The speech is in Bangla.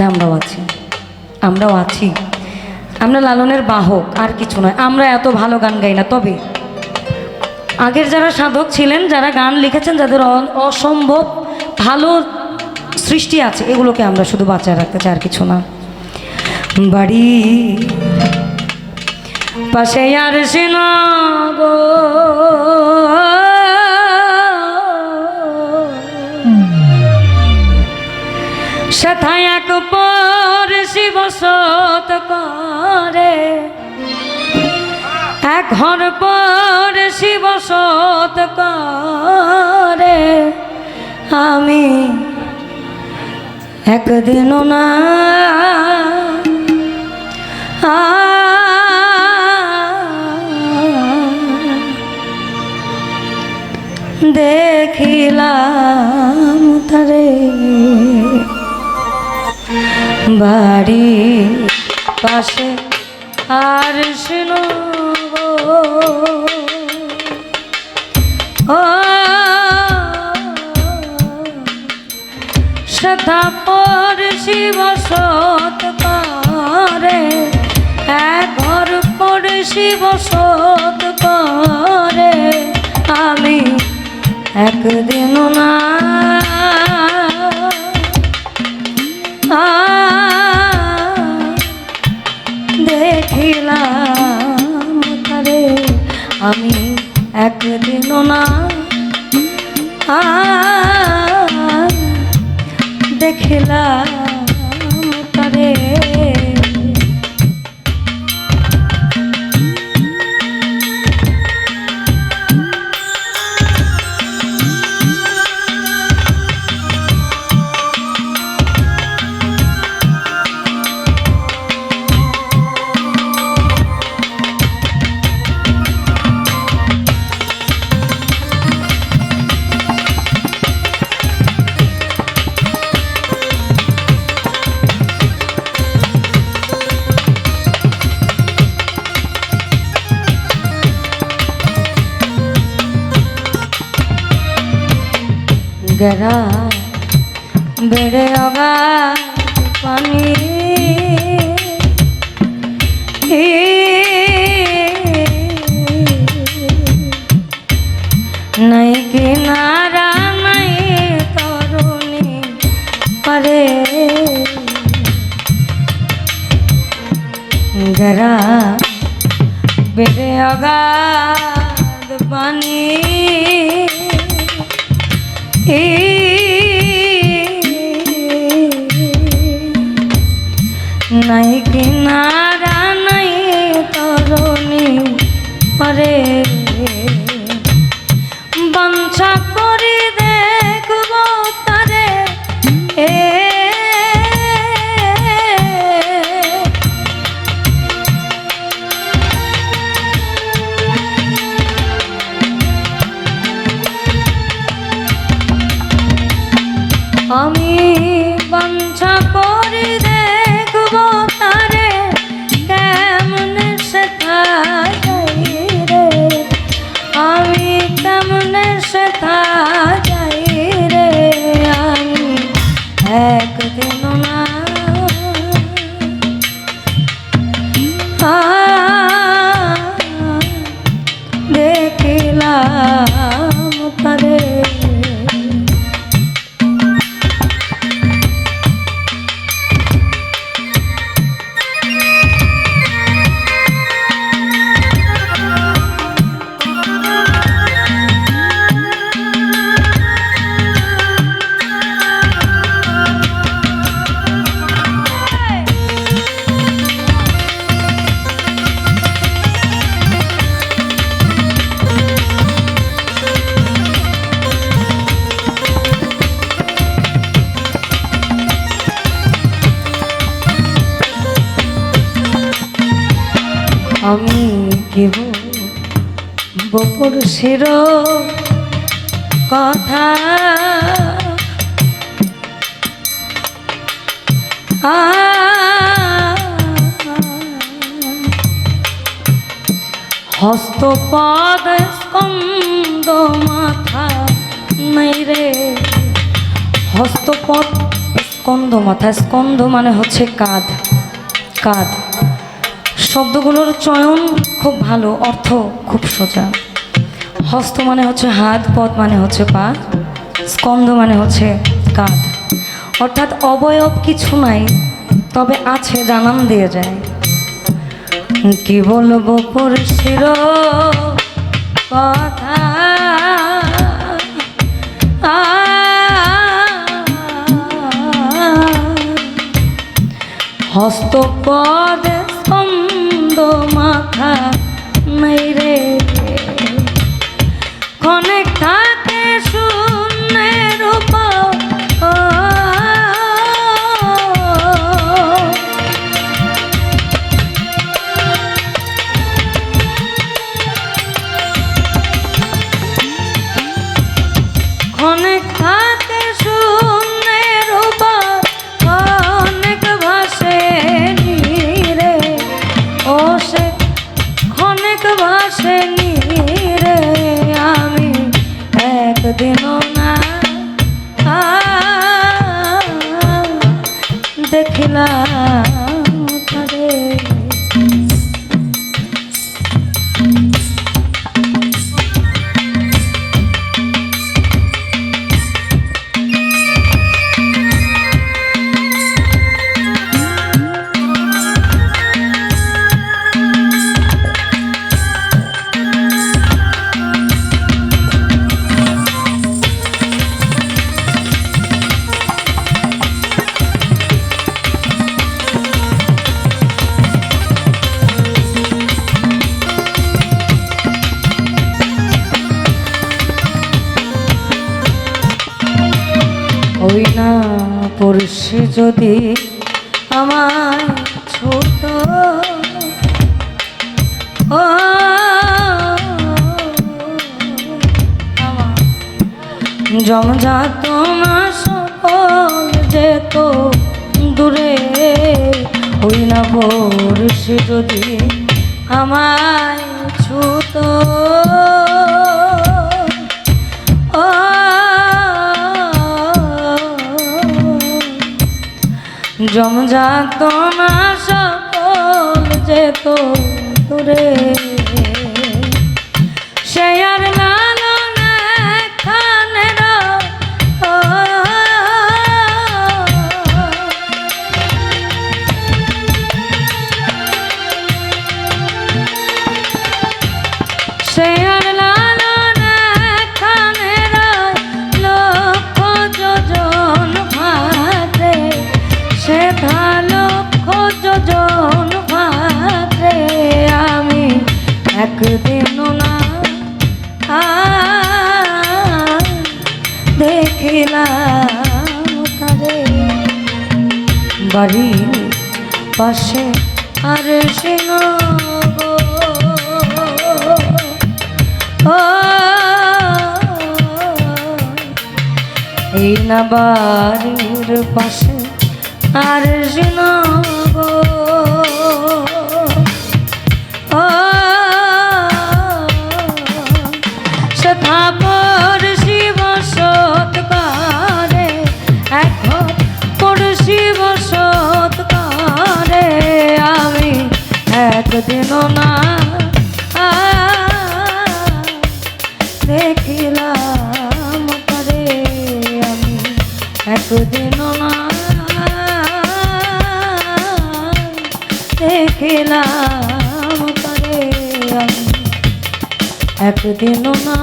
মাঠে আমরাও আছি। আমরাও আছি। আমরা লালনের বাহক, আর কিছু নয়। আমরা এত ভালো গান গাই না। তবে আগের যারা সাধক ছিলেন, যারা গান লিখেছেন, যাদের অসম্ভব ভালো সৃষ্টি আছে, এগুলোকে আমরা শুধু বাঁচায় রাখতে চাই, আর কিছু না। বাড়ি পাশে আর গো। সেথায় পর শিবসত করে। এক ঘর পর শিবসত করে। আমি একদিনও না দেখিলাম তারে। বাড়ি পাশে আর শুনো শ্রদ্ধা পর শিব সত করে, এক ঘর পর শিব সত করে। আমি একদিন না একদিনও না। আ গেরা বেড়ে অগা পানি। নাই কিনারা নাই তরুণী পারে। গেরা বেড়ে অগাধ পানি। নাই কিনারা আমি কেব বপুর শির কথা? হস্তপদ স্কন্দ মাথা নাই রে। হস্তপদ স্কন্দ মাথা, স্কন্দ মানে হচ্ছে কাঁধ কাঁধ। শব্দগুলোর চয়ন খুব ভালো, অর্থ খুব সোজা। হস্ত মানে হচ্ছে হাত, পদ মানে হচ্ছে পা স্কন্দ মানে হচ্ছে কাঁধ। অর্থাৎ অবয়ব কিছু নাই, তবে আছে, জানান দিয়ে যায়। কি বলব পরশির কথা হস্তপদে মাথা নাই রে। অনেক থাকে শূন্যের অনেক থাকে একদিনও না। আ, যদি আমার ছোট ও জমজাত না সকল যেত দূরে ওই না পড়শি যদি আমায় জমজাত সকল যেত দূরে। একদিনও না। দেখিলাম তারে বাড়ির পাশে আর সিংহ এই না বাড়ির পাশে আর সিংহ সথাপর একদিনও না দেখিলাম করে আমি। একদিনও না দেখিলাম করে আমি। একদিনও না